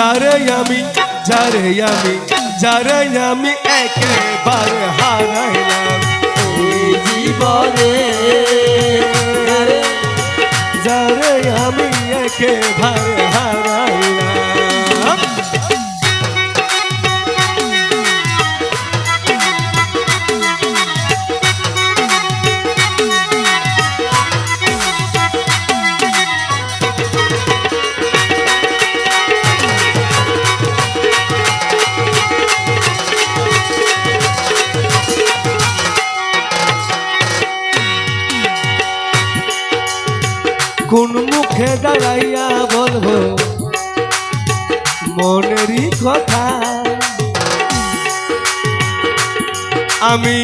যারে আমি যারে আমি যারে আমি একেবারে হারাইলাম ওই জীবনে যারে আমি একেবারে কোন মুখে দাঁড়াইয়া বলব মনেরই কথা। আমি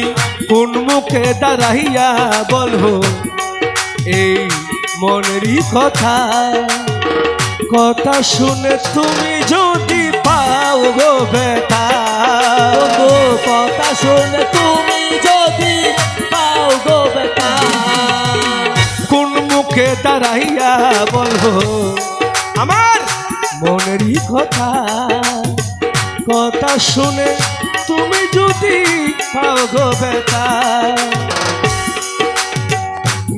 কোন মুখে দাঁড়াইয়া বলব এই মনেরই কথা। কথা শুনে তুমি যদি পাও গো বন্ধু কথা শুনে তুমি যদি দাঁড়াইয়া বলব আমার মনেরই কথা কথা শুনে তুমি যদি পাও গো বেটা।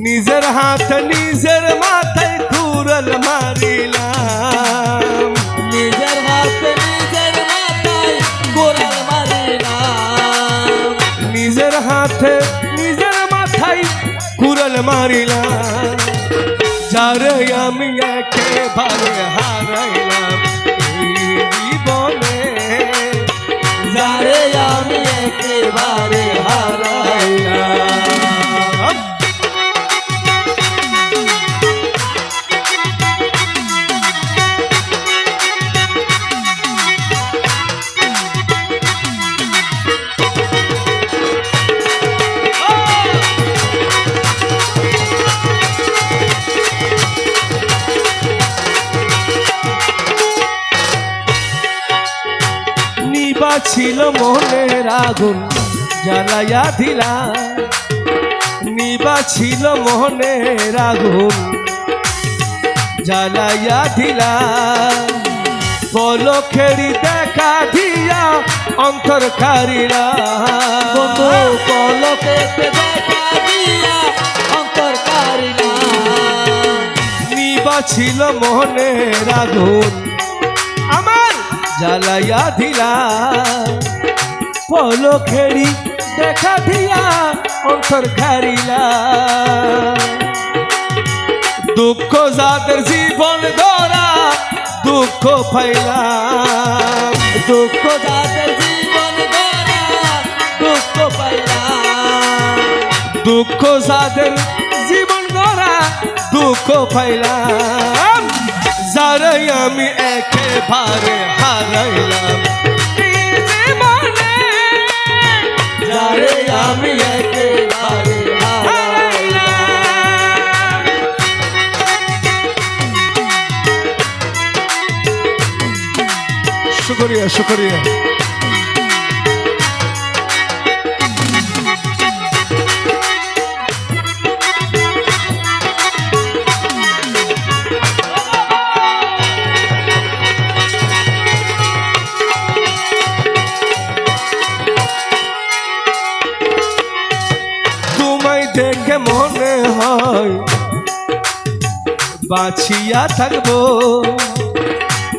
নিজের হাত নিজের মাথায় কুরল মারিলাম। নিজের হাতে নিজের মাথায় গোড়াল মারিলাম। নিজের হাতে নিজের মাথায় কুরল মারিলাম। যারে আমি একেবারে হারাইলাম জীবনে। যারে আমি একেবারে ছিল মনের আগুন জ্বালাইয়া দিলা। নিবা ছিল মনের আগুন জ্বালাইয়া দিলা। পলখেরি দেখা দিয়া অন্তর বন্ধু পলকে দেখা দিয়া অন্তর কারিলাম নিবা ছিল মনের আগুন জ্বালাইয়া দিলা। পলখেরি দেখা দিয়া অন্তর কারিলা দুঃখ যাদের জীবন গড়া দুঃখ পাইলাম দুঃখ যাদের জীবন গড়া দুঃখ পাইলাম দুঃখ যাদের জীবন গড়া দুঃখ পাইলাম যারে আমি একেবারে হারাইলাম। এই জীবনে যারে আমি হারাইলাম। হারাইলাম বাঁচিয়া থাকব।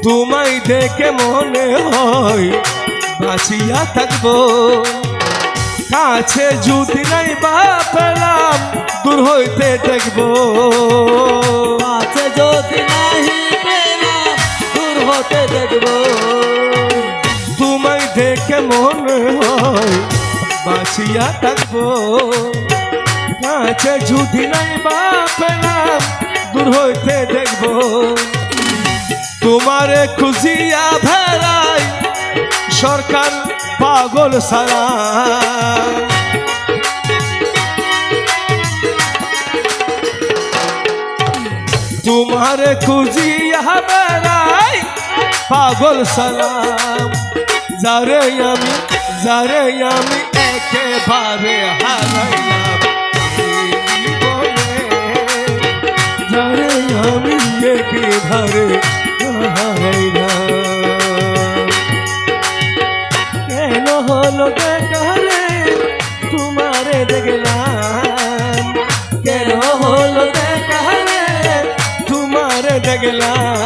তোমায় দেখে মনে হয় বাঁচিয়া থাকব। কাছে যদি নাই বা পেলাম দূর হইতে দেখব। কাছে যদি নাই পেলাম দূর হতে দেখব। তোমায় দেখে মনে হয় বাঁচিয়া থাকব। কাছে যদি নাই বা পেলাম দূর হইতে দেখব? তোমারে খুঁজিয়া ভেড়া সরকার পাগল সারা তোমারে খুঁজিয়া বেড়াই পাগল সালাম যারে আমি যারে আমি একেবারে হারাইলাম। একেবারে হারাইলাম কেন হলো দেখারে কেন হলো দেখারে তোমারে দেখলাম।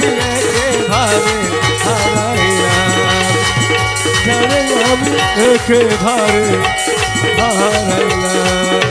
একে ভারে হারাইলাম আমি একে ভারে হারাইলাম